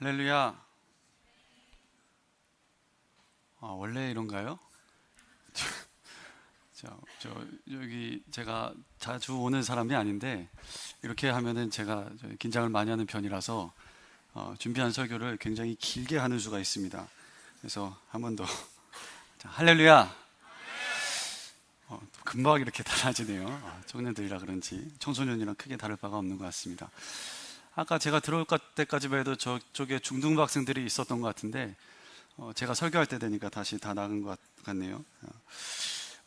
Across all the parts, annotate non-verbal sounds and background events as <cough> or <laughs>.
할렐루야. 아, 원래 이런가요? <laughs> 저, 저 여기 제가 자주 오는 사람이 아닌데 이렇게 하면은 제가 긴장을 많이 하는 편이라서 어, 준비한 설교를 굉장히 길게 하는 수가 있습니다. 그래서 한 번 더. <laughs> 자, 할렐루야. 어, 금방 이렇게 달라지네요. 아, 청년들이라 그런지 청소년이랑 크게 다를 바가 없는 것 같습니다. 아까 제가 들어올 때까지만 해도 저쪽에 중등학생들이 있었던 것 같은데 어, 제가 설교할 때 되니까 다시 다 나간 것 같네요. 어.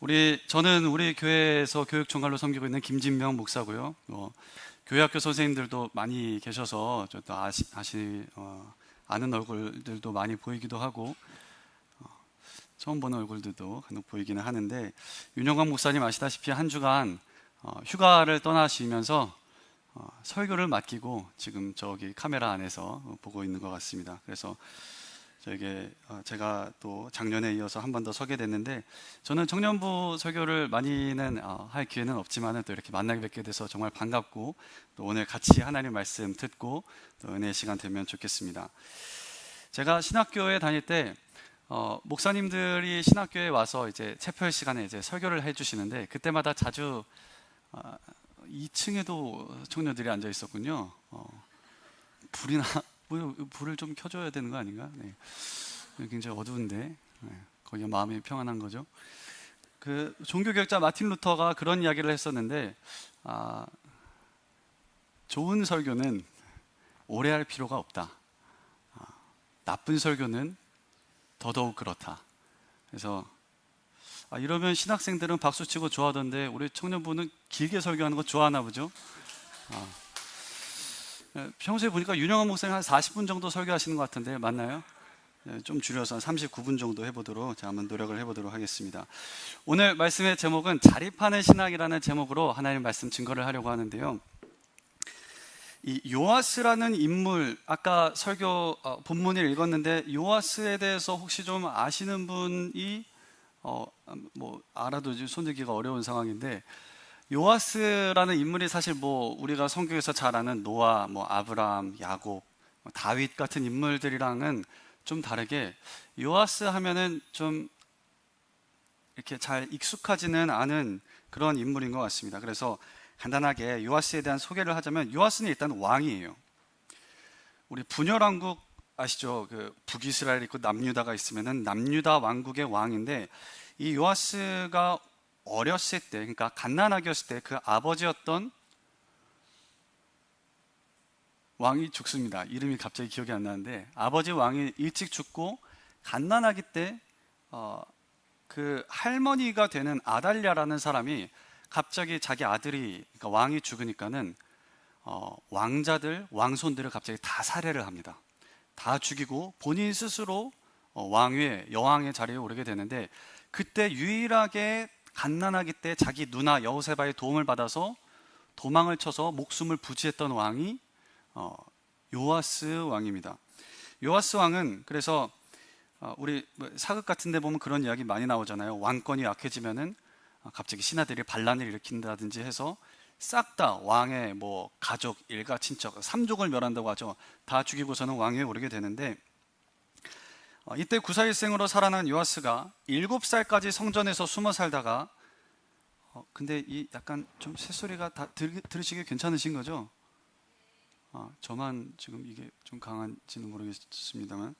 우리 저는 우리 교회에서 교육 총괄로 섬기고 있는 김진명 목사고요. 어, 교회학교 선생님들도 많이 계셔서 저도 아시, 아시 어, 아는 얼굴들도 많이 보이기도 하고 어, 처음 보는 얼굴들도 간혹 보이기는 하는데 윤영광 목사님 아시다시피 한 주간 어, 휴가를 떠나시면서 어, 설교를 맡기고 지금 저기 카메라 안에서 보고 있는 것 같습니다. 그래서 저에게 어, 제가 또 작년에 이어서 한 번 더 서게 됐는데 저는 청년부 설교를 많이는 어, 할 기회는 없지만은 또 이렇게 만나게 뵙게 돼서 정말 반갑고 또 오늘 같이 하나님 말씀 듣고 또 은혜 시간 되면 좋겠습니다. 제가 신학교에 다닐 때 어, 목사님들이 신학교에 와서 이제 체포 시간에 이제 설교를 해주시는데 그때마다 자주 어, 2층에도 청년들이 앉아 있었군요. 어, 불이나 <laughs> 뭐, 불을 좀 켜줘야 되는 거 아닌가? 네. 굉장히 어두운데 네. 거기가 마음이 평안한 거죠. 그 종교개혁자 마틴 루터가 그런 이야기를 했었는데 아, 좋은 설교는 오래 할 필요가 없다. 아, 나쁜 설교는 더더욱 그렇다. 그래서 아, 이러면 신학생들은 박수치고 좋아하던데 우리 청년부는 길게 설교하는 거 좋아하나 보죠? 아. 예, 평소에 보니까 윤영환 목사님 한 40분 정도 설교하시는 것 같은데 맞나요? 예, 좀 줄여서 39분 정도 해보도록 제가 한번 노력을 해보도록 하겠습니다. 오늘 말씀의 제목은 자립하는 신학이라는 제목으로 하나님 말씀 증거를 하려고 하는데요. 이 요아스라는 인물 아까 설교 어, 본문을 읽었는데 요아스에 대해서 혹시 좀 아시는 분이 어, 뭐 알아도 손들기가 어려운 상황인데 요아스라는 인물이 사실 뭐 우리가 성경에서 잘 아는 노아, 뭐 아브라함, 야곱, 뭐 다윗 같은 인물들이랑은 좀 다르게 요아스 하면은 좀 이렇게 잘 익숙하지는 않은 그런 인물인 것 같습니다. 그래서 간단하게 요아스에 대한 소개를 하자면 요아스는 일단 왕이에요. 우리 분열왕국 아시죠? 그 북이스라엘 있고 남유다가 있으면은 남유다 왕국의 왕인데 이 요아스가 어렸을 때, 그러니까 갓난아기 였을 때 그 아버지였던 왕이 죽습니다. 이름이 갑자기 기억이 안 나는데 아버지 왕이 일찍 죽고 갓난아기 때 어, 그 할머니가 되는 아달랴라는 사람이 갑자기 자기 아들이 그러니까 왕이 죽으니까는 어, 왕자들 왕손들을 갑자기 다 살해를 합니다. 다 죽이고 본인 스스로 어, 왕위의 여왕의 자리에 오르게 되는데 그때 유일하게 갓난아기 때 자기 누나 여호세바의 도움을 받아서 도망을 쳐서 목숨을 부지했던 왕이 어, 요아스 왕입니다. 요아스 왕은 그래서 어, 우리 뭐 사극 같은데 보면 그런 이야기 많이 나오잖아요. 왕권이 약해지면은 어, 갑자기 신하들이 반란을 일으킨다든지 해서 싹 다 왕의 뭐 가족, 일가, 친척, 삼족을 멸한다고 하죠. 다 죽이고서는 왕위에 오르게 되는데 어, 이때 구사일생으로 살아난 요아스가 7살까지 성전에서 숨어 살다가 어, 근데 이 약간 좀 새소리가 다 들, 들으시기 괜찮으신 거죠? 아, 저만 지금 이게 좀 강한지는 모르겠습니다만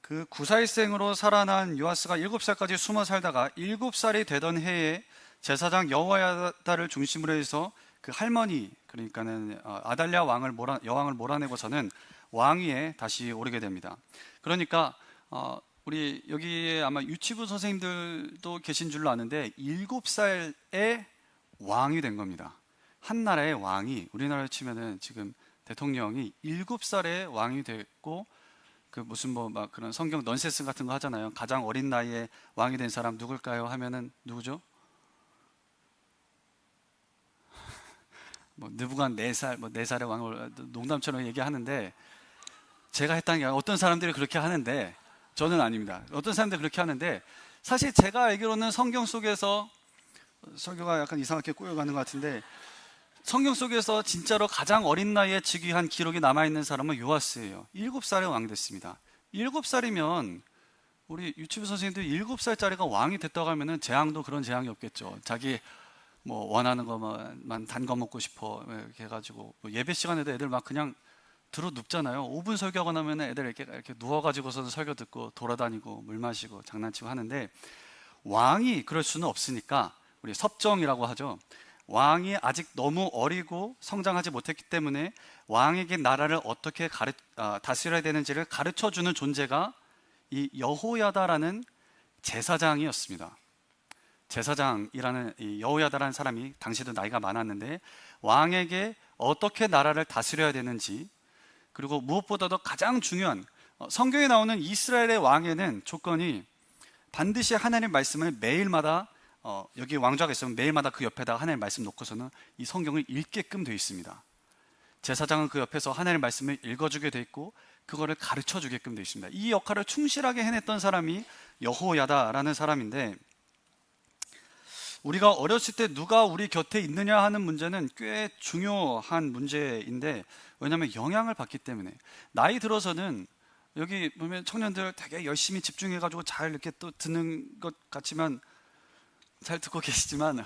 그 구사일생으로 살아난 요아스가 7살까지 숨어 살다가 7살이 되던 해에 제사장 여호야다를 중심으로 해서 그 할머니 그러니까는 어, 아달랴 왕을 몰아, 여왕을 몰아내고서는 왕위에 다시 오르게 됩니다. 그러니까 어, 우리 여기에 아마 유치부 선생님들도 계신 줄로 아는데 일곱 살에 왕이 된 겁니다. 한 나라의 왕이 우리나라로 치면은 지금 대통령이 일곱 살에 왕이 됐고 그 무슨 뭐 막 그런 성경 넌센스 같은 거 하잖아요. 가장 어린 나이에 왕이 된 사람 누굴까요? 하면은 누구죠? <laughs> 뭐 느부간 네 살, 뭐 네 살의 왕을 농담처럼 얘기하는데 제가 했다는 게 어떤 사람들이 그렇게 하는데 저는 아닙니다. 어떤 사람들이 그렇게 하는데 사실 제가 알기로는 성경 속에서 설교가 약간 이상하게 꼬여가는 것 같은데 성경 속에서 진짜로 가장 어린 나이에 즉위한 기록이 남아있는 사람은 요아스예요. 7살에 왕이 됐습니다. 7살이면 우리 유치부 선생님들 7살짜리가 왕이 됐다고 하면은 재앙도 그런 재앙이 없겠죠. 자기 뭐 원하는 것만 단 거 먹고 싶어 이렇게 해가지고 뭐 예배 시간에도 애들 막 그냥 들어 눕잖아요. 5분 설교하고 나면 애들 이렇게 이렇게 누워가지고서는 설교 듣고 돌아다니고 물 마시고 장난치고 하는데 왕이 그럴 수는 없으니까 우리 섭정이라고 하죠. 왕이 아직 너무 어리고 성장하지 못했기 때문에 왕에게 나라를 어떻게 가르, 아, 다스려야 되는지를 가르쳐 주는 존재가 이 여호야다라는 제사장이었습니다. 제사장이라는 이 여호야다라는 사람이 당시도 나이가 많았는데 왕에게 어떻게 나라를 다스려야 되는지 그리고 무엇보다도 가장 중요한 어, 성경에 나오는 이스라엘의 왕에는 조건이 반드시 하나님 말씀을 매일마다 어, 여기 왕좌가 있으면 매일마다 그 옆에다가 하나님 말씀 놓고서는 이 성경을 읽게끔 되어 있습니다. 제사장은 그 옆에서 하나님 말씀을 읽어주게 돼 있고 그거를 가르쳐 주게끔 되어 있습니다. 이 역할을 충실하게 해냈던 사람이 여호야다라는 사람인데 우리가 어렸을 때 누가 우리 곁에 있느냐 하는 문제는 꽤 중요한 문제인데 왜냐하면 영향을 받기 때문에 나이 들어서는 여기 보면 청년들 되게 열심히 집중해가지고 잘 이렇게 또 듣는 것 같지만 잘 듣고 <laughs> 계시지만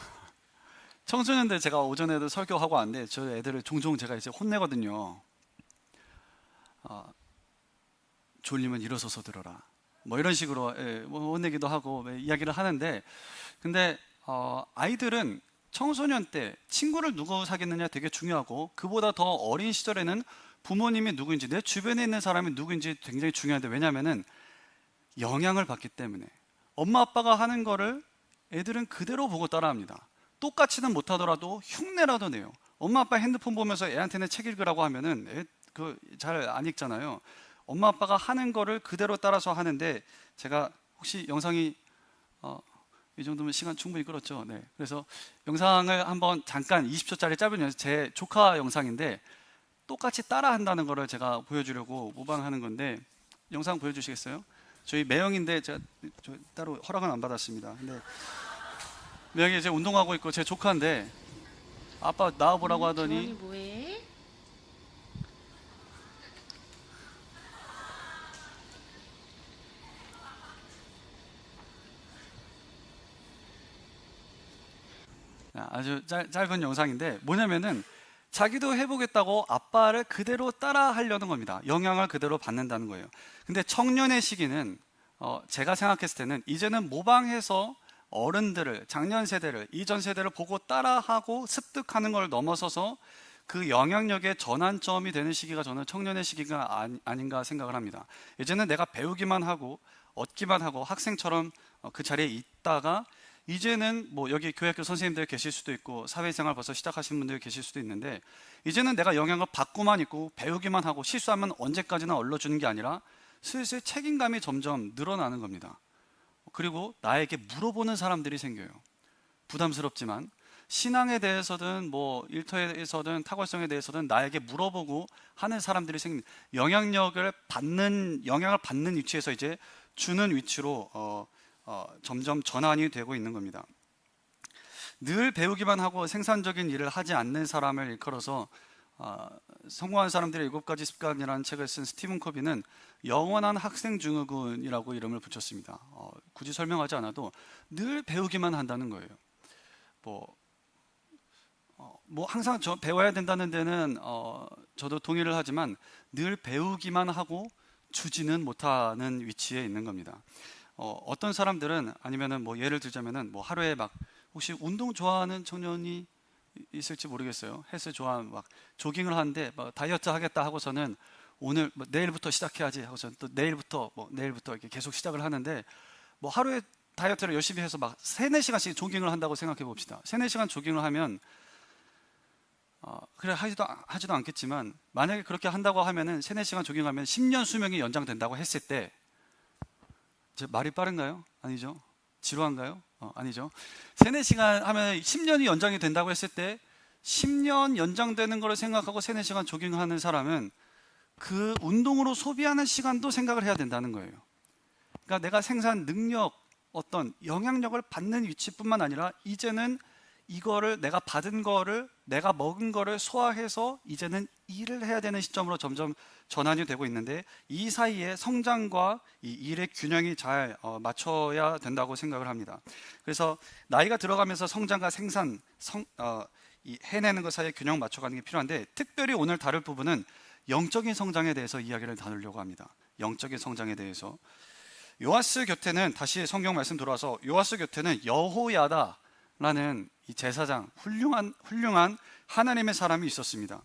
청소년들 제가 오전에도 설교하고 왔는데 저 애들을 종종 제가 이제 혼내거든요. 어, 졸리면 일어서서 들어라. 뭐 이런 식으로 예, 뭐 혼내기도 하고 뭐 이야기를 하는데 근데 어, 아이들은 청소년 때 친구를 누구 사귀느냐 되게 중요하고 그보다 더 어린 시절에는 부모님이 누구인지 내 주변에 있는 사람이 누구인지 굉장히 중요한데 왜냐하면은 영향을 받기 때문에 엄마 아빠가 하는 거를 애들은 그대로 보고 따라합니다. 똑같이는 못하더라도 흉내라도 내요. 엄마 아빠 핸드폰 보면서 애한테는 책 읽으라고 하면은 애그잘 안 읽잖아요. 엄마 아빠가 하는 거를 그대로 따라서 하는데 제가 혹시 영상이 어, 이 정도면 시간 충분히 끌었죠. 네. 그래서 영상을 한번 잠깐 20초짜리 짧은 영상, 제 조카 영상인데 똑같이 따라 한다는 거를 제가 보여주려고 모방하는 건데 영상 보여주시겠어요? 저희 매형인데 제가 저 따로 허락은 안 받았습니다. 근데 매형이 이제 운동하고 있고 제 조카인데 아빠 나와보라고 하더니 주원이 뭐해? 아주 짧, 짧은 영상인데 뭐냐면은 자기도 해보겠다고 아빠를 그대로 따라 하려는 겁니다. 영향을 그대로 받는다는 거예요. 근데 청년의 시기는 어, 제가 생각했을 때는 이제는 모방해서 어른들을 작년 세대를 이전 세대를 보고 따라하고 습득하는 걸 넘어서서 그 영향력의 전환점이 되는 시기가 저는 청년의 시기가 아니, 아닌가 생각을 합니다. 이제는 내가 배우기만 하고 얻기만 하고 학생처럼 어, 그 자리에 있다가 이제는 뭐 여기 교회학교 선생님들 계실 수도 있고 사회생활 벌써 시작하신 분들 계실 수도 있는데 이제는 내가 영향을 받고만 있고 배우기만 하고 실수하면 언제까지나 얼러주는 게 아니라 슬슬 책임감이 점점 늘어나는 겁니다. 그리고 나에게 물어보는 사람들이 생겨요. 부담스럽지만 신앙에 대해서든 뭐 일터에서든 탁월성에 대해서든 나에게 물어보고 하는 사람들이 생깁니다. 영향력을 받는 영향을 받는 위치에서 이제 주는 위치로 어, 어, 점점 전환이 되고 있는 겁니다. 늘 배우기만 하고 생산적인 일을 하지 않는 사람을 일컬어서 어, 성공한 사람들의 일곱 가지 습관이라는 책을 쓴 스티븐 코비는 영원한 학생 증후군이라고 이름을 붙였습니다. 어, 굳이 설명하지 않아도 늘 배우기만 한다는 거예요. 뭐, 어, 뭐 항상 저 배워야 된다는 데는 어, 저도 동의를 하지만 늘 배우기만 하고 주지는 못하는 위치에 있는 겁니다. 어, 어떤 사람들은 아니면은 뭐 예를 들자면은 뭐 하루에 막 혹시 운동 좋아하는 청년이 있을지 모르겠어요. 헬스 좋아하는 막 조깅을 하는데 뭐 다이어트 하겠다 하고서는 오늘 뭐 내일부터 시작해야지 하고서 또 내일부터 뭐 내일부터 이렇게 계속 시작을 하는데 뭐 하루에 다이어트를 열심히 해서 막 세네 시간씩 조깅을 한다고 생각해 봅시다. 세네 시간 조깅을 하면 어, 그래 하지도 하지도 않겠지만 만약에 그렇게 한다고 하면은 세네 시간 조깅하면 10년 수명이 연장된다고 했을 때 제 말이 빠른가요? 아니죠. 지루한가요? 어, 아니죠. 세네 시간 하면 10년이 연장이 된다고 했을 때 10년 연장되는 거를 생각하고 세네 시간 조깅하는 사람은 그 운동으로 소비하는 시간도 생각을 해야 된다는 거예요. 그러니까 내가 생산 능력, 어떤 영향력을 받는 위치뿐만 아니라 이제는 이거를 내가 받은 거를 내가 먹은 거를 소화해서 이제는 일을 해야 되는 시점으로 점점 전환이 되고 있는데 이 사이에 성장과 이 일의 균형이 잘 어, 맞춰야 된다고 생각을 합니다. 그래서 나이가 들어가면서 성장과 생산, 성, 어, 이 해내는 것 사이에 균형 맞춰가는 게 필요한데 특별히 오늘 다룰 부분은 영적인 성장에 대해서 이야기를 나누려고 합니다. 영적인 성장에 대해서 요아스 곁에는 다시 성경 말씀 들어와서 요아스 곁에는 여호야다라는 이 제사장 훌륭한 훌륭한 하나님의 사람이 있었습니다.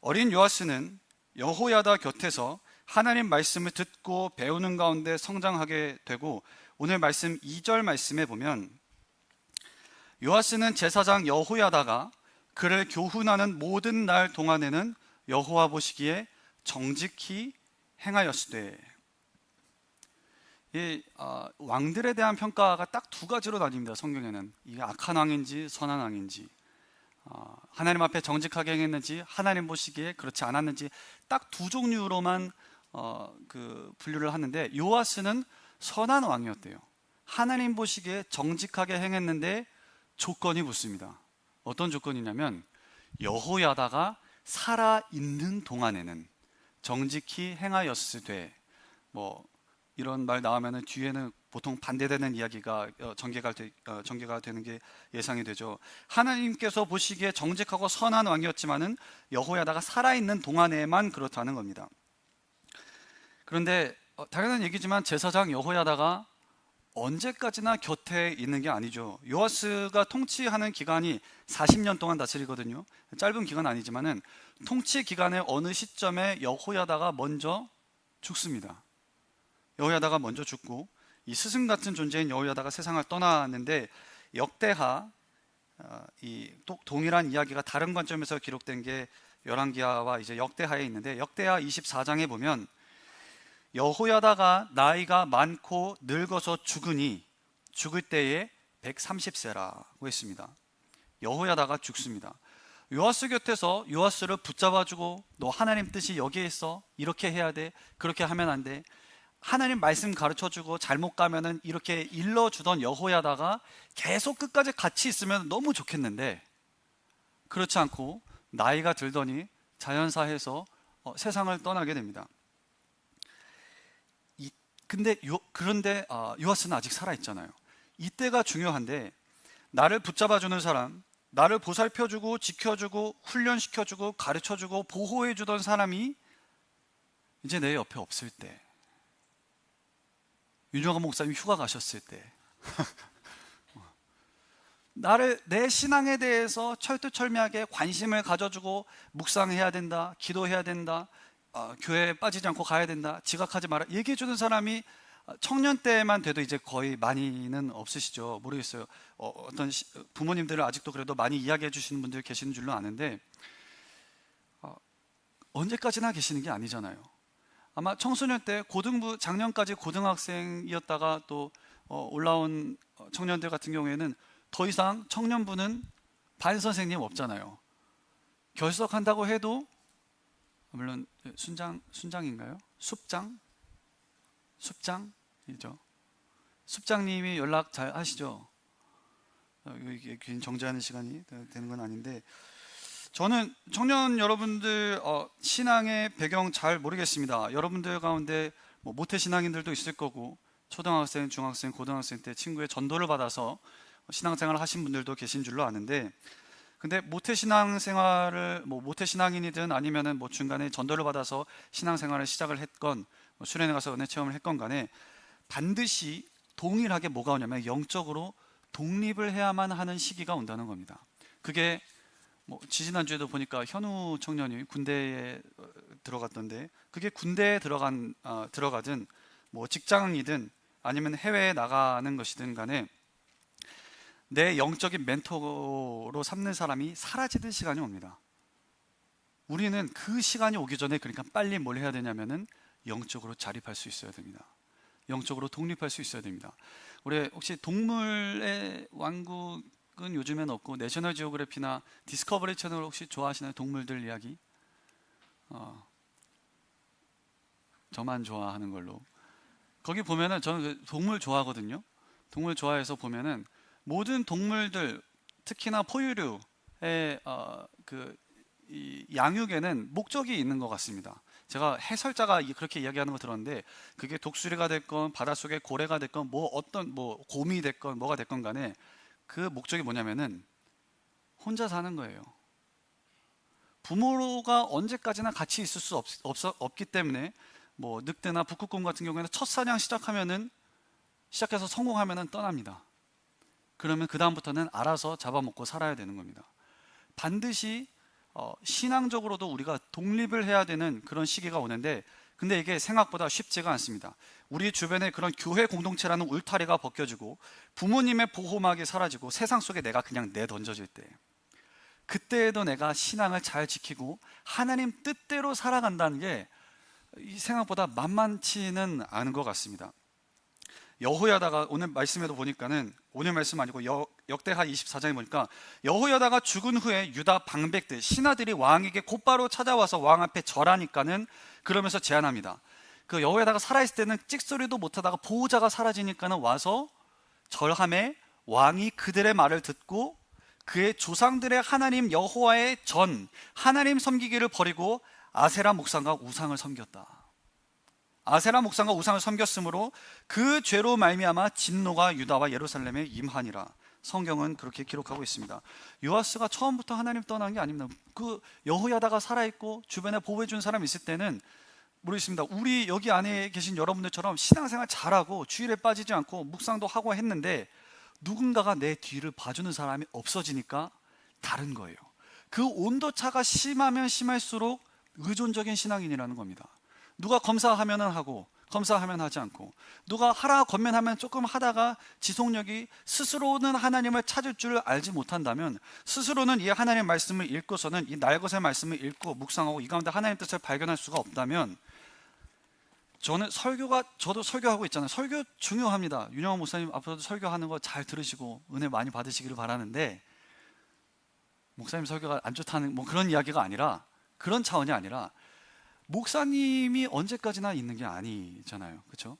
어린 요아스는 여호야다 곁에서 하나님 말씀을 듣고 배우는 가운데 성장하게 되고 오늘 말씀 2절 말씀에 보면 요아스는 제사장 여호야다가 그를 교훈하는 모든 날 동안에는 여호와 보시기에 정직히 행하였으되 이 어, 왕들에 대한 평가가 딱 두 가지로 나뉩니다. 성경에는 이게 악한 왕인지 선한 왕인지 어, 하나님 앞에 정직하게 행했는지 하나님 보시기에 그렇지 않았는지 딱 두 종류로만 어, 그 분류를 하는데 요아스는 선한 왕이었대요. 하나님 보시기에 정직하게 행했는데 조건이 붙습니다. 어떤 조건이냐면 여호야다가 살아 있는 동안에는 정직히 행하였으되 뭐 이런 말 나오면은 뒤에는 보통 반대되는 이야기가 어, 전개가, 되, 어, 전개가 되는 게 예상이 되죠. 하나님께서 보시기에 정직하고 선한 왕이었지만은 여호야다가 살아있는 동안에만 그렇다는 겁니다. 그런데 어, 당연한 얘기지만 제사장 여호야다가 언제까지나 곁에 있는 게 아니죠. 요아스가 통치하는 기간이 40년 동안 다스리거든요. 짧은 기간 아니지만은 통치 기간의 어느 시점에 여호야다가 먼저 죽습니다. 여호야다가 먼저 죽고 이 스승 같은 존재인 여호야다가 세상을 떠나는데 역대하 어, 이 동일한 이야기가 다른 관점에서 기록된 게 열왕기하와 이제 역대하에 있는데 역대하 24장에 보면 여호야다가 나이가 많고 늙어서 죽으니 죽을 때에 130세라고 했습니다. 여호야다가 죽습니다. 요아스 곁에서 요아스를 붙잡아주고 너 하나님 뜻이 여기에 있어 이렇게 해야 돼 그렇게 하면 안 돼. 하나님 말씀 가르쳐 주고 잘못 가면은 이렇게 일러 주던 여호야다가 계속 끝까지 같이 있으면 너무 좋겠는데 그렇지 않고 나이가 들더니 자연사해서 어, 세상을 떠나게 됩니다. 근데 요, 그런데 아, 요아스는 아직 살아 있잖아요. 이때가 중요한데 나를 붙잡아 주는 사람, 나를 보살펴 주고 지켜 주고 훈련시켜 주고 가르쳐 주고 보호해 주던 사람이 이제 내 옆에 없을 때, 윤영아 목사님 휴가 가셨을 때, <laughs> 나를 내 신앙에 대해서 철두철미하게 관심을 가져주고 묵상해야 된다, 기도해야 된다, 어, 교회에 빠지지 않고 가야 된다. 지각하지 마라. 얘기해 주는 사람이 청년 때만 돼도 이제 거의 많이는 없으시죠. 모르겠어요. 어, 떤 부모님들은 아직도 그래도 많이 이야기해 주시는 분들 계시는 줄로 아는데 어, 언제까지나 계시는 게 아니잖아요. 아마 청소년 때 고등부 작년까지 고등학생이었다가 또 어, 올라온 청년들 같은 경우에는 더 이상 청년부는 반 선생님 없잖아요. 결석한다고 해도 물론 순장 순장인가요? 숲장? 숲장이죠. 숲장님이 연락 잘 하시죠. 어, 이게 정지하는 시간이 되는 건 아닌데 저는 청년 여러분들 어, 신앙의 배경 잘 모르겠습니다. 여러분들 가운데 뭐 모태 신앙인들도 있을 거고 초등학생, 중학생, 고등학생 때 친구의 전도를 받아서 신앙생활을 하신 분들도 계신 줄로 아는데 근데 모태 신앙 생활을 뭐 모태 신앙인이든 아니면은 뭐 중간에 전도를 받아서 신앙 생활을 시작을 했건 뭐 수련회 가서 은혜 체험을 했건 간에 반드시 동일하게 뭐가 오냐면 영적으로 독립을 해야만 하는 시기가 온다는 겁니다. 그게 뭐 지지난주에도 보니까 현우 청년이 군대에 어, 들어갔던데 그게 군대에 들어간 어, 들어가든 뭐 직장이든 아니면 해외에 나가는 것이든 간에 내 영적인 멘토로 삼는 사람이 사라지는 시간이 옵니다. 우리는 그 시간이 오기 전에 그러니까 빨리 뭘 해야 되냐면은 영적으로 자립할 수 있어야 됩니다. 영적으로 독립할 수 있어야 됩니다. 우리 혹시 동물의 왕국 은 요즘엔 없고 내셔널 지오그래피나 디스커버리 채널 혹시 좋아하시나요? 동물들 이야기? 어, 저만 좋아하는 걸로. 거기 보면은 저는 그 동물 좋아하거든요. 동물 좋아해서 보면은 모든 동물들 특히나 포유류의 어, 그이 양육에는 목적이 있는 것 같습니다. 제가 해설자가 그렇게 이야기하는 거 들었는데 그게 독수리가 됐건 바닷속에 고래가 됐건 뭐 어떤 뭐 곰이 됐건 뭐가 됐건 간에 그 목적이 뭐냐면은 혼자 사는 거예요. 부모가 언제까지나 같이 있을 수 없, 없, 없기 때문에 뭐 늑대나 북극곰 같은 경우에는 첫 사냥 시작하면은 시작해서 성공하면은 떠납니다. 그러면 그 다음부터는 알아서 잡아먹고 살아야 되는 겁니다. 반드시 어, 신앙적으로도 우리가 독립을 해야 되는 그런 시기가 오는데 근데 이게 생각보다 쉽지가 않습니다. 우리 주변에 그런 교회 공동체라는 울타리가 벗겨지고 부모님의 보호막이 사라지고 세상 속에 내가 그냥 내던져질 때 그때에도 내가 신앙을 잘 지키고 하나님 뜻대로 살아간다는 게 생각보다 만만치는 않은 것 같습니다. 여호야다가 오늘 말씀에도 보니까는 오늘 말씀 아니고 여, 역대하 24장에 보니까 여호야다가 죽은 후에 유다 방백들 신하들이 왕에게 곧바로 찾아와서 왕 앞에 절하니까는 그러면서 제안합니다. 그 여호야다가 살아있을 때는 찍소리도 못하다가 보호자가 사라지니까는 와서 절함에 왕이 그들의 말을 듣고 그의 조상들의 하나님 여호와의 전 하나님 섬기기를 버리고 아세라 목상과 우상을 섬겼다. 아세라 목상과 우상을 섬겼으므로 그 죄로 말미암아 진노가 유다와 예루살렘에 임하니라. 성경은 그렇게 기록하고 있습니다. 요아스가 처음부터 하나님 떠난 게 아닙니다. 그 여호야다가 살아 있고 주변에 보호해 준 사람 있을 때는 모르겠습니다. 우리 여기 안에 계신 여러분들처럼 신앙생활 잘하고 주일에 빠지지 않고 묵상도 하고 했는데 누군가가 내 뒤를 봐주는 사람이 없어지니까 다른 거예요. 그 온도차가 심하면 심할수록 의존적인 신앙인이라는 겁니다. 누가 검사하면은 하고 검사하면 하지 않고 누가 하라 권면하면 조금 하다가 지속력이 스스로는 하나님을 찾을 줄 알지 못한다면 스스로는 이 하나님 말씀을 읽고서는 이 날것의 말씀을 읽고 묵상하고 이 가운데 하나님 뜻을 발견할 수가 없다면 저는 설교가 저도 설교하고 있잖아요. 설교 중요합니다. 윤영호 목사님 앞으로도 설교하는 거 잘 들으시고 은혜 많이 받으시기를 바라는데 목사님 설교가 안 좋다는 뭐 그런 이야기가 아니라 그런 차원이 아니라 목사님이 언제까지나 있는 게 아니잖아요. 그렇죠?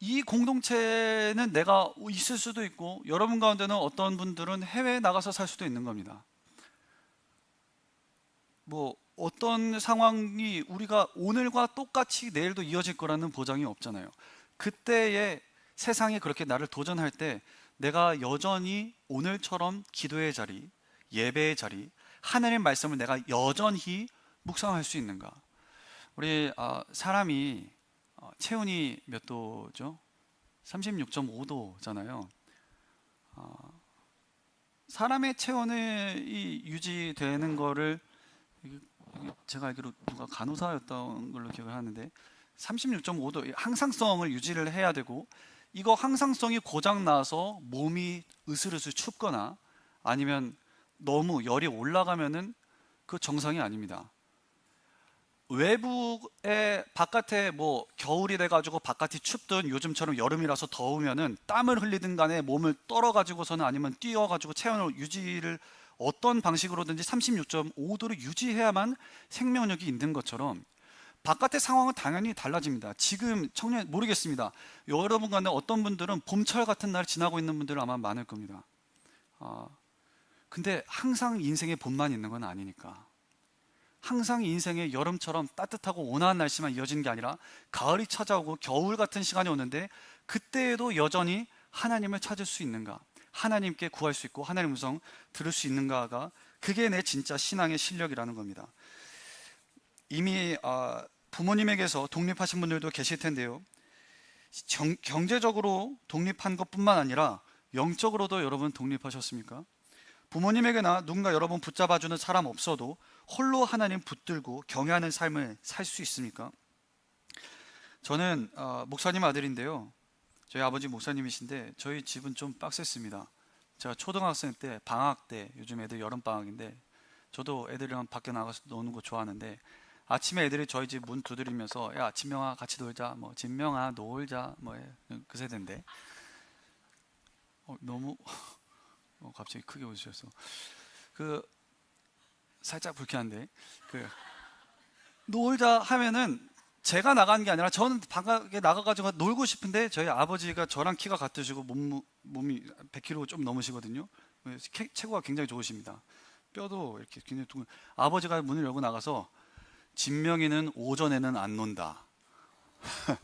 이 공동체는 내가 있을 수도 있고 여러분 가운데는 어떤 분들은 해외에 나가서 살 수도 있는 겁니다. 뭐 어떤 상황이 우리가 오늘과 똑같이 내일도 이어질 거라는 보장이 없잖아요. 그때의 세상이 그렇게 나를 도전할 때 내가 여전히 오늘처럼 기도의 자리, 예배의 자리, 하나님 말씀을 내가 여전히 묵상할 수 있는가? 우리 어, 사람이 어, 체온이 몇 도죠? 36.5도잖아요. 어, 사람의 체온이 유지되는 거를 제가 알기로 누가 간호사였던 걸로 기억을 하는데 36.5도 항상성을 유지를 해야 되고 이거 항상성이 고장 나서 몸이 으슬으슬 춥거나 아니면 너무 열이 올라가면은 그 정상이 아닙니다. 외부에 바깥에 뭐 겨울이 돼 가지고 바깥이 춥든 요즘처럼 여름이라서 더우면은 땀을 흘리든 간에 몸을 떨어 가지고서는 아니면 뛰어 가지고 체온을 유지를 어떤 방식으로든지 36.5도를 유지해야만 생명력이 있는 것처럼 바깥의 상황은 당연히 달라집니다. 지금 청년 모르겠습니다. 여러분 간에 어떤 분들은 봄철 같은 날 지나고 있는 분들은 아마 많을 겁니다. 아, 근데 항상 인생에 봄만 있는 건 아니니까. 항상 인생에 여름처럼 따뜻하고 온화한 날씨만 이어지는 게 아니라 가을이 찾아오고 겨울 같은 시간이 오는데 그때에도 여전히 하나님을 찾을 수 있는가? 하나님께 구할 수 있고 하나님 음성 들을 수 있는가가 그게 내 진짜 신앙의 실력이라는 겁니다. 이미 아, 부모님에게서 독립하신 분들도 계실 텐데요. 경제적으로 독립한 것뿐만 아니라 영적으로도 여러분 독립하셨습니까? 부모님에게나 누군가 여러분 붙잡아주는 사람 없어도 홀로 하나님 붙들고 경외하는 삶을 살 수 있습니까? 저는 어, 목사님 아들인데요. 저희 아버지 목사님이신데 저희 집은 좀 빡셌습니다. 제가 초등학생 때 방학 때 요즘 애들 여름 방학인데 저도 애들이랑 밖에 나가서 노는 거 좋아하는데 아침에 애들이 저희 집 문 두드리면서 야 진명아 같이 놀자 뭐 진명아 놀자 뭐 그 세대인데 어, 너무 <laughs> 어, 갑자기 크게 웃으셨어. 그 살짝 불쾌한데 그 놀자 하면은 제가 나간 게 아니라 저는 방학에 나가가지고 놀고 싶은데 저희 아버지가 저랑 키가 같으시고 몸, 몸이 100kg 좀 넘으시거든요. 체- 체구가 굉장히 좋으십니다. 뼈도 이렇게 굉장히 둥근. 아버지가 문을 열고 나가서 진명이는 오전에는 안 논다. <laughs>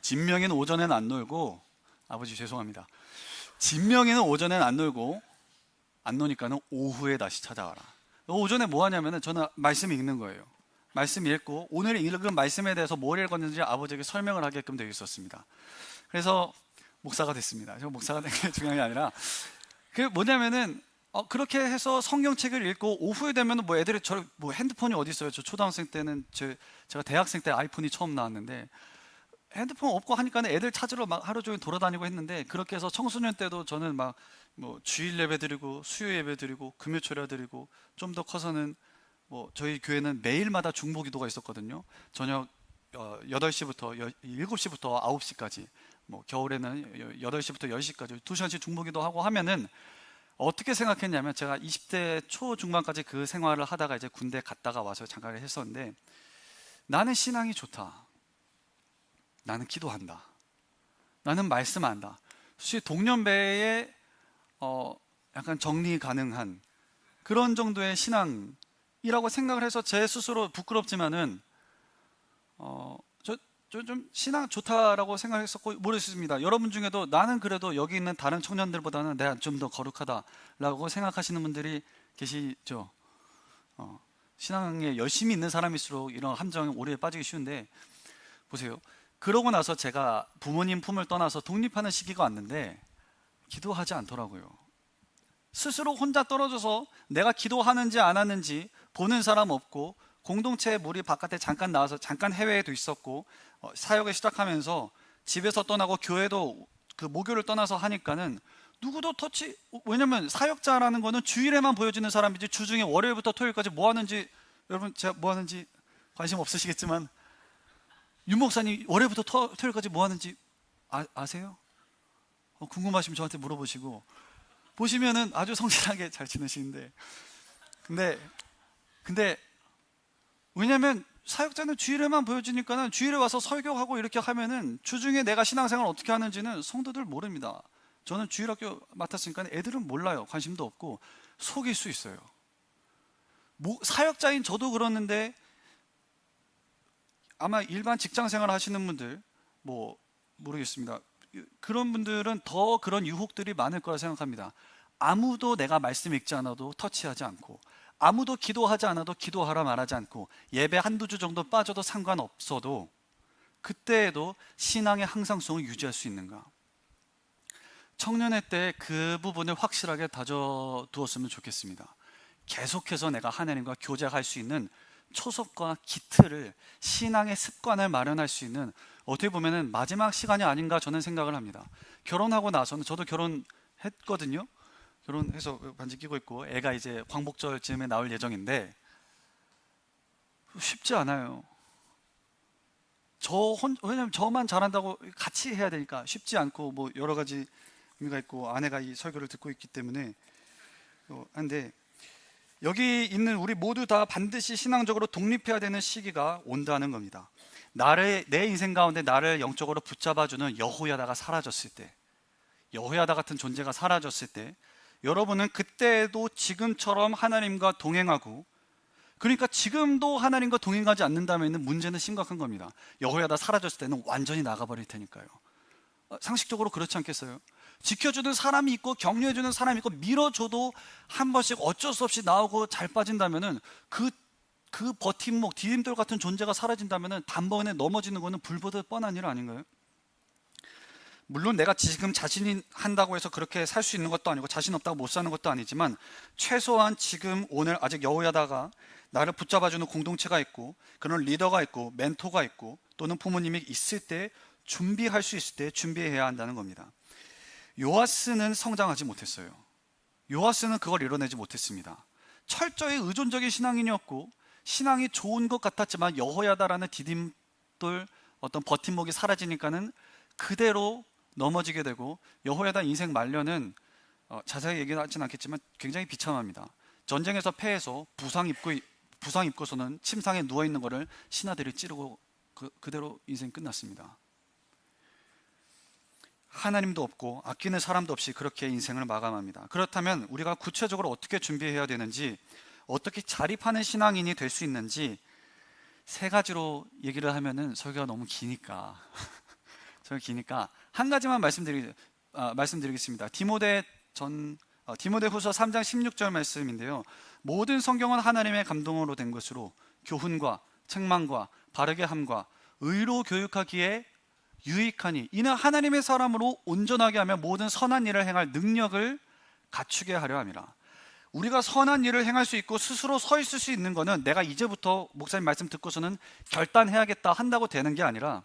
진명이는 오전에는 안 놀고 아버지 죄송합니다. 진명이는 오전에는 안 놀고 안 노니까는 오후에 다시 찾아와라. 오전에 뭐 하냐면은 저는 말씀 읽는 거예요. 말씀 읽고 오늘 읽은 말씀에 대해서 뭘 읽었는지 아버지에게 설명을 하게끔 되어 있었습니다. 그래서 목사가 됐습니다. 저 목사가 된 게 <laughs> 중요한 게 아니라 그 뭐냐면은 어, 그렇게 해서 성경책을 읽고 오후에 되면 은 뭐 애들이 저 뭐 핸드폰이 어디 있어요? 저 초등학생 때는 제, 제가 대학생 때 아이폰이 처음 나왔는데 핸드폰 없고 하니까는 애들 찾으러 막 하루 종일 돌아다니고 했는데 그렇게 해서 청소년 때도 저는 막 뭐 주일 예배 드리고 수요 예배 드리고 금요 초려 드리고 좀 더 커서는 뭐 저희 교회는 매일마다 중보 기도가 있었거든요. 저녁 어, 8시부터 7시부터 9시까지 뭐 겨울에는 8시부터 10시까지 2시간씩 중보 기도 하고 하면은 어떻게 생각했냐면 제가 20대 초 중반까지 그 생활을 하다가 이제 군대 갔다가 와서 잠깐 했었는데 나는 신앙이 좋다. 나는 기도한다. 나는 말씀한다. 사실 동년배에 어 약간 정리 가능한 그런 정도의 신앙 이라고 생각을 해서 제 스스로 부끄럽지만은 어저 좀 신앙 좋다라고 생각했었고 모르겠습니다. 여러분 중에도 나는 그래도 여기 있는 다른 청년들보다는 내가 좀 더 거룩하다라고 생각하시는 분들이 계시죠. 어, 신앙에 열심히 있는 사람일수록 이런 함정에 오래 빠지기 쉬운데 보세요. 그러고 나서 제가 부모님 품을 떠나서 독립하는 시기가 왔는데 기도하지 않더라고요. 스스로 혼자 떨어져서 내가 기도하는지 안 하는지 보는 사람 없고 공동체 물이 바깥에 잠깐 나와서 잠깐 해외에도 있었고 어, 사역을 시작하면서 집에서 떠나고 교회도 그 모교를 떠나서 하니까는 누구도 터치 왜냐면 사역자라는 거는 주일에만 보여지는 사람이지 주중에 월요일부터 토요일까지 뭐 하는지 여러분 제가 뭐 하는지 관심 없으시겠지만 윤 목사님 월요일부터 토, 토요일까지 뭐 하는지 아, 세요? 어, 궁금하시면 저한테 물어보시고 보시면은 아주 성실하게 잘 지내시는데. 근데 근데 왜냐면 사역자는 주일에만 보여주니까는 주일에 와서 설교하고 이렇게 하면은 주중에 내가 신앙생활 어떻게 하는지는 성도들 모릅니다. 저는 주일학교 맡았으니까 애들은 몰라요. 관심도 없고 속일 수 있어요. 뭐, 사역자인 저도 그러는데 아마 일반 직장 생활 하시는 분들 뭐 모르겠습니다. 그런 분들은 더 그런 유혹들이 많을 거라 생각합니다. 아무도 내가 말씀 읽지 않아도 터치하지 않고 아무도 기도하지 않아도 기도하라 말하지 않고 예배 한두 주 정도 빠져도 상관없어도 그때에도 신앙의 항상성을 유지할 수 있는가? 청년회 때 그 부분을 확실하게 다져두었으면 좋겠습니다. 계속해서 내가 하나님과 교제할 수 있는 초석과 기틀을 신앙의 습관을 마련할 수 있는 어떻게 보면은 마지막 시간이 아닌가 저는 생각을 합니다. 결혼하고 나서는 저도 결혼했거든요. 결혼해서 반지 끼고 있고 애가 이제 광복절쯤에 나올 예정인데 쉽지 않아요. 저 혼, 왜냐면 저만 잘한다고 같이 해야 되니까 쉽지 않고 뭐 여러 가지 의미가 있고 아내가 이 설교를 듣고 있기 때문에 어, 한데 여기 있는 우리 모두 다 반드시 신앙적으로 독립해야 되는 시기가 온다는 겁니다. 나를 내 인생 가운데 나를 영적으로 붙잡아주는 여호야다가 사라졌을 때, 여호야다 같은 존재가 사라졌을 때, 여러분은 그때도 지금처럼 하나님과 동행하고, 그러니까 지금도 하나님과 동행하지 않는다면 문제는 심각한 겁니다. 여호야다 사라졌을 때는 완전히 나가버릴 테니까요. 어, 상식적으로 그렇지 않겠어요? 지켜주는 사람이 있고 격려해주는 사람이 있고 밀어줘도 한 번씩 어쩔 수 없이 나오고 잘 빠진다면은 그, 그 버팀목, 디딤돌 같은 존재가 사라진다면은 단번에 넘어지는 거는 불보듯 뻔한 일 아닌가요? 물론 내가 지금 자신이 한다고 해서 그렇게 살 수 있는 것도 아니고 자신 없다고 못 사는 것도 아니지만 최소한 지금 오늘 아직 여호야다가 나를 붙잡아주는 공동체가 있고 그런 리더가 있고 멘토가 있고 또는 부모님이 있을 때 준비할 수 있을 때 준비해야 한다는 겁니다. 요아스는 성장하지 못했어요. 요아스는 그걸 이뤄내지 못했습니다. 철저히 의존적인 신앙인이었고 신앙이 좋은 것 같았지만 여호야다라는 디딤돌 어떤 버팀목이 사라지니까는 그대로 넘어지게 되고 여호야다 인생 말년은 어, 자세히 얘기하지는 않겠지만 굉장히 비참합니다. 전쟁에서 패해서 부상 입고 부상 입고서는 침상에 누워 있는 것을 신하들이 찌르고 그, 그대로 인생 끝났습니다. 하나님도 없고 아끼는 사람도 없이 그렇게 인생을 마감합니다. 그렇다면 우리가 구체적으로 어떻게 준비해야 되는지 어떻게 자립하는 신앙인이 될 수 있는지 세 가지로 얘기를 하면은 설교가 너무 기니까 <laughs> 설교 기니까 한 가지만 말씀드리 아, 말씀드리겠습니다. 디모데 전 어, 디모데 후서 3장 16절 말씀인데요. 모든 성경은 하나님의 감동으로 된 것으로 교훈과 책망과 바르게 함과 의로 교육하기에 유익하니 이는 하나님의 사람으로 온전하게 하며 모든 선한 일을 행할 능력을 갖추게 하려 함이라. 우리가 선한 일을 행할 수 있고 스스로 서 있을 수 있는 것은 내가 이제부터 목사님 말씀 듣고서는 결단해야겠다 한다고 되는 게 아니라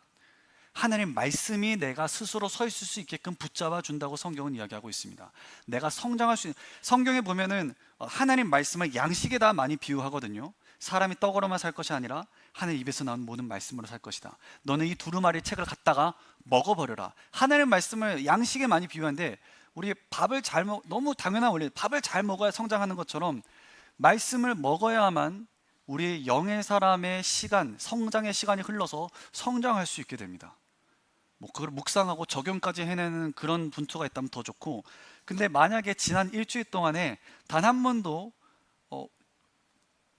하나님 말씀이 내가 스스로 서 있을 수 있게끔 붙잡아 준다고 성경은 이야기하고 있습니다. 내가 성장할 수 있는 성경에 보면은 어, 하나님 말씀을 양식에다 많이 비유하거든요. 사람이 떡으로만 살 것이 아니라 하늘 입에서 나온 모든 말씀으로 살 것이다. 너는 이 두루마리 책을 갖다가 먹어버려라. 하나님 말씀을 양식에 많이 비유하는데 우리 밥을 잘 먹, 너무 당연한 원리, 밥을 잘 먹어야 성장하는 것처럼 말씀을 먹어야만 우리 영의 사람의 시간, 성장의 시간이 흘러서 성장할 수 있게 됩니다. 뭐 그걸 묵상하고 적용까지 해내는 그런 분투가 있다면 더 좋고, 근데 만약에 지난 일주일 동안에 단 한 번도 어,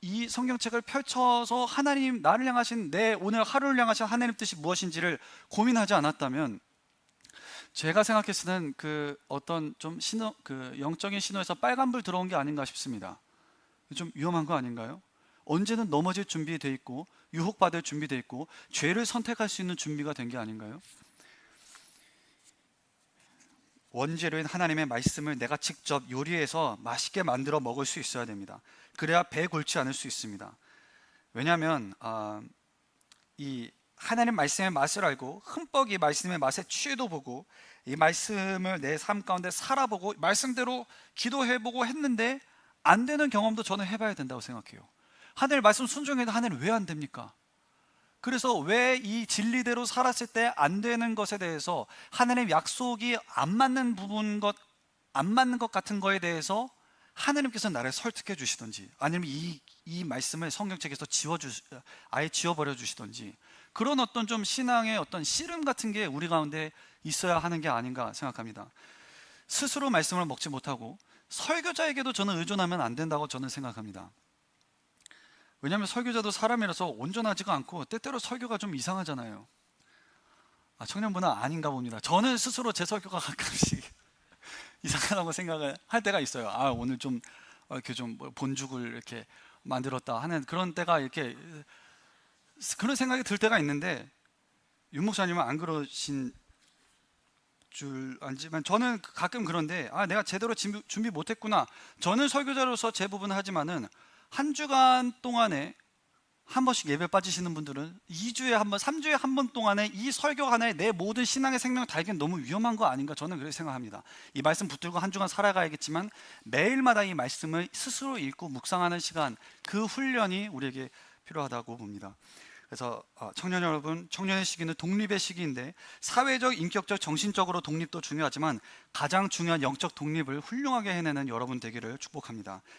이 성경책을 펼쳐서 하나님 나를 향하신 내 오늘 하루를 향하신 하나님 뜻이 무엇인지를 고민하지 않았다면 제가 생각했을 때는 그 어떤 좀 신호 그 영적인 신호에서 빨간불 들어온 게 아닌가 싶습니다. 좀 위험한 거 아닌가요? 언제는 넘어질 준비돼 있고 유혹받을 준비돼 있고 죄를 선택할 수 있는 준비가 된 게 아닌가요? 원재료인 하나님의 말씀을 내가 직접 요리해서 맛있게 만들어 먹을 수 있어야 됩니다. 그래야 배 골치 않을 수 있습니다. 왜냐하면 아, 이 하나님 말씀의 맛을 알고 흠뻑 이 말씀의 맛에 취해도 보고 이 말씀을 내 삶 가운데 살아보고 말씀대로 기도해보고 했는데 안 되는 경험도 저는 해봐야 된다고 생각해요. 하늘 말씀 순종해도 하늘은 왜안 됩니까? 그래서 왜 이 진리대로 살았을 때 안 되는 것에 대해서 하나님 약속이 안 맞는 부분 것, 안 맞는 것 같은 거에 대해서 하나님께서 나를 설득해 주시던지 아니면 이, 이 말씀을 성경책에서 지워주, 아예 지워버려 주시던지 그런 어떤 좀 신앙의 어떤 씨름 같은 게 우리 가운데 있어야 하는 게 아닌가 생각합니다. 스스로 말씀을 먹지 못하고 설교자에게도 저는 의존하면 안 된다고 저는 생각합니다. 왜냐하면 설교자도 사람이라서 온전하지가 않고 때때로 설교가 좀 이상하잖아요. 아, 청년분은 아닌가 봅니다. 저는 스스로 제 설교가 가끔씩 <laughs> 이상하다고 생각을 할 때가 있어요. 아, 오늘 좀 이렇게 좀뭐 본죽을 이렇게 만들었다 하는 그런 때가 이렇게 그런 생각이 들 때가 있는데 윤 목사님은 안 그러신 줄 알지만 저는 가끔 그런데 아 내가 제대로 준비 못했구나. 저는 설교자로서 제 부분을 하지만은 한 주간 동안에 한 번씩 예배 빠지시는 분들은 2주에 한 번, 3주에 한 번 동안에 이 설교 하나에 내 모든 신앙의 생명 달기는 너무 위험한 거 아닌가 저는 그렇게 생각합니다. 이 말씀 붙들고 한 주간 살아가야겠지만 매일마다 이 말씀을 스스로 읽고 묵상하는 시간 그 훈련이 우리에게 필요하다고 봅니다. 그래서 어, 청년 여러분, 청년의 시기는 독립의 시기인데 사회적, 인격적, 정신적으로 독립도 중요하지만 가장 중요한 영적 독립을 훌륭하게 해내는 여러분 되기를 축복합니다.